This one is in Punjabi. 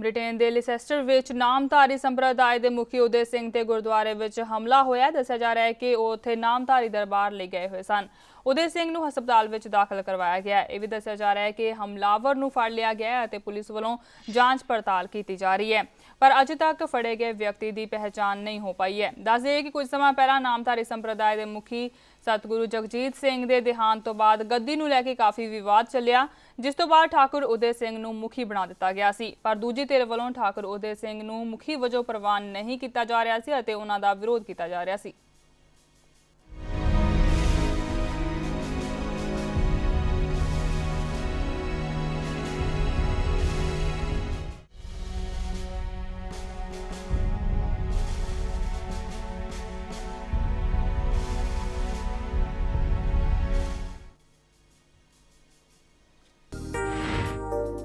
ਬ੍ਰਿਟੇਨ ਦੇ ਲਿਸੈਸਟਰ ਵਿੱਚ ਨਾਮਧਾਰੀ ਸੰਪਰਦਾਇ ਦੇ ਮੁਖੀ ਉਦੇ ਸਿੰਘ ਤੇ ਗੁਰਦੁਆਰੇ ਵਿੱਚ ਹਮਲਾ ਹੋਇਆ। ਦੱਸਿਆ ਜਾ ਰਿਹਾ ਹੈ ਕਿ ਉਹ ਉੱਥੇ ਨਾਮਧਾਰੀ ਦਰਬਾਰ ਲਈ ਗਏ ਹੋਏ ਸਨ। ਉਦੇ ਸਿੰਘ ਨੂੰ ਹਸਪਤਾਲ ਵਿੱਚ ਦਾਖਲ ਕਰਵਾਇਆ ਗਿਆ। ਹੈ ਇਹ ਵੀ ਦੱਸਿਆ ਜਾ ਰਿਹਾ ਹੈ ਕਿ ਹਮਲਾਵਰ ਨੂੰ ਫੜ ਲਿਆ ਗਿਆ ਹੈ ਅਤੇ ਪੁਲਿਸ ਵੱਲੋਂ ਜਾਂਚ ਪੜਤਾਲ ਕੀਤੀ ਜਾ ਰਹੀ ਹੈ। ਪਰ ਅਜੇ ਤੱਕ ਫੜੇ ਗਏ ਵਿਅਕਤੀ ਦੀ ਪਹਿਚਾਣ ਨਹੀਂ ਹੋ ਪਾਈ ਹੈ। ਦੱਸ ਦਈਏ ਕਿ ਕੁਝ ਸਮਾਂ ਪਹਿਲਾਂ ਨਾਮਧਾਰੀ ਸੰਪਰਦਾਇ ਦੇ ਮੁਖੀ ਸਤਿਗੁਰੂ ਜਗਜੀਤ ਸਿੰਘ ਦੇ ਦੇਹਾਂਤ ਤੋਂ ਬਾਅਦ ਗੱਦੀ ਨੂੰ ਲੈ ਕੇ ਕਾਫੀ ਵਿਵਾਦ ਚੱਲਿਆ, ਜਿਸ ਤੋਂ ਬਾਅਦ ਠਾਕੁਰ ਉਦੇ ਸਿੰਘ ਨੂੰ ਮੁਖੀ ਬਣਾ ਦਿੱਤਾ ਗਿਆ ਸੀ। ਪਰ ਦੂਜੀ ਧਿਰ ਵੱਲੋਂ ਠਾਕੁਰ ਉਦੇ ਸਿੰਘ ਨੂੰ ਮੁਖੀ ਵਜੋਂ ਪ੍ਰਵਾਨ ਨਹੀਂ ਕੀਤਾ ਜਾ ਰਿਹਾ ਸੀ ਅਤੇ ਉਹਨਾਂ ਦਾ ਵਿਰੋਧ ਕੀਤਾ ਜਾ ਰਿਹਾ ਸੀ।